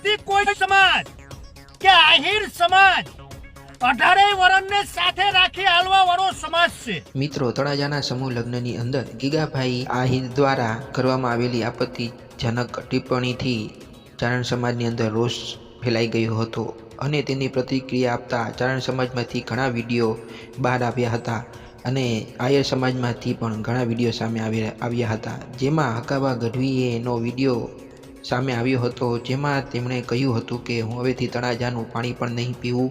નથી, કોઈ સમાજ. કે આહિર સમાજ. અઢારેય મિત્રો, તળાજાના સમૂહ લગ્નની અંદર ગીગાભાઈ આહિર દ્વારા કરવામાં આવેલી આપત્તિજનક ટિપ્પણીથી ચારણ સમાજની અંદર રોષ ફેલાઈ ગયો હતો અને તેની પ્રતિક્રિયા આપતા ચારણ સમાજમાંથી ઘણા વીડિયો બહાર આવ્યા હતા અને આયર સમાજમાંથી પણ ઘણા વીડિયો સામે આવ્યા આવ્યા હતા. જેમાં હકાબા ગઢવીએ એનો વીડિયો સામે આવ્યો હતો, જેમાં તેમણે કહ્યું હતું કે હું હવેથી તળાજાનું પાણી પણ નહીં પીવું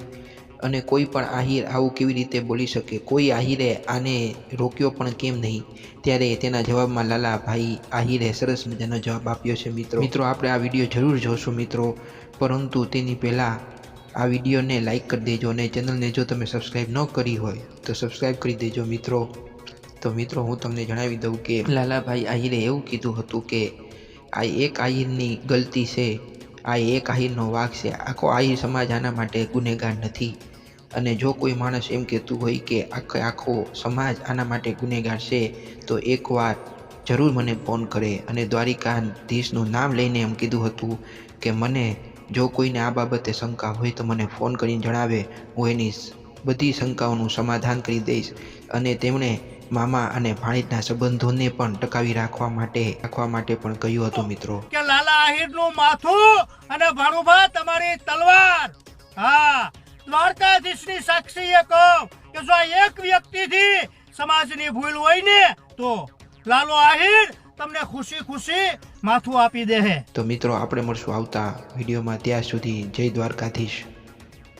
અને કોઈ પણ આહિર આવું કેવી રીતે બોલી શકે? કોઈ આહિરે આને રોક્યો પણ કેમ નહીં? ત્યારે તેના જવાબમાં લાલાભાઈ આહિરે સરસ મજાનો જવાબ આપ્યો છે, મિત્રો મિત્રો, આપણે આ વીડિયો જરૂર જોશું, મિત્રો. પરંતુ તેની પહેલાં આ વિડીયોને લાઈક કરી દેજો અને ચેનલને જો તમે સબસ્ક્રાઈબ ન કરી હોય, તો સબસ્ક્રાઈબ કરી દેજો, મિત્રો. તો મિત્રો, હું તમને જણાવી દઉં કે લાલાભાઈ આહિરે એવું કીધું હતું કે આ એક આહિરની ગલતી છે. આ એક આહિરનો વાક છે. આખો આહિર સમાજ આના માટે ગુનેગાર નથી. અને જો કોઈ માણસ એમ કહેતું હોય કે આખે આખો સમાજ આના માટે ગુનેગાર છે, તો એકવાર જરૂર મને ફોન કરે અને દ્વારિકાધીશનું નામ લઈને એમ કીધું હતું કે મને જો કોઈને આ બાબતે શંકા હોય તો મને ફોન કરીને જણાવે. હું એની બધી શંકાઓનું સમાધાન કરી દઈશ. અને તેમણે મામા અને ભાણેજના સંબંધોને પણ ટકાવી રાખવા માટે રાખવા માટે પણ કહ્યું હતું મિત્રો. કે લાલા આહિરનું માથું અને ભાણુભા તમારી તલવાર. હા દ્વારકાધીશની સાક્ષીએ કહું કે જો એક વ્યક્તિથી સમાજની ભૂલ હોય ને તો લાલો આહિર તમને ખુશી ખુશી માથું આપી દે તો મિત્રો આપણે મળશું આવતા વિડીયોમાં. ત્યાં સુધી જય દ્વારકાધીશ.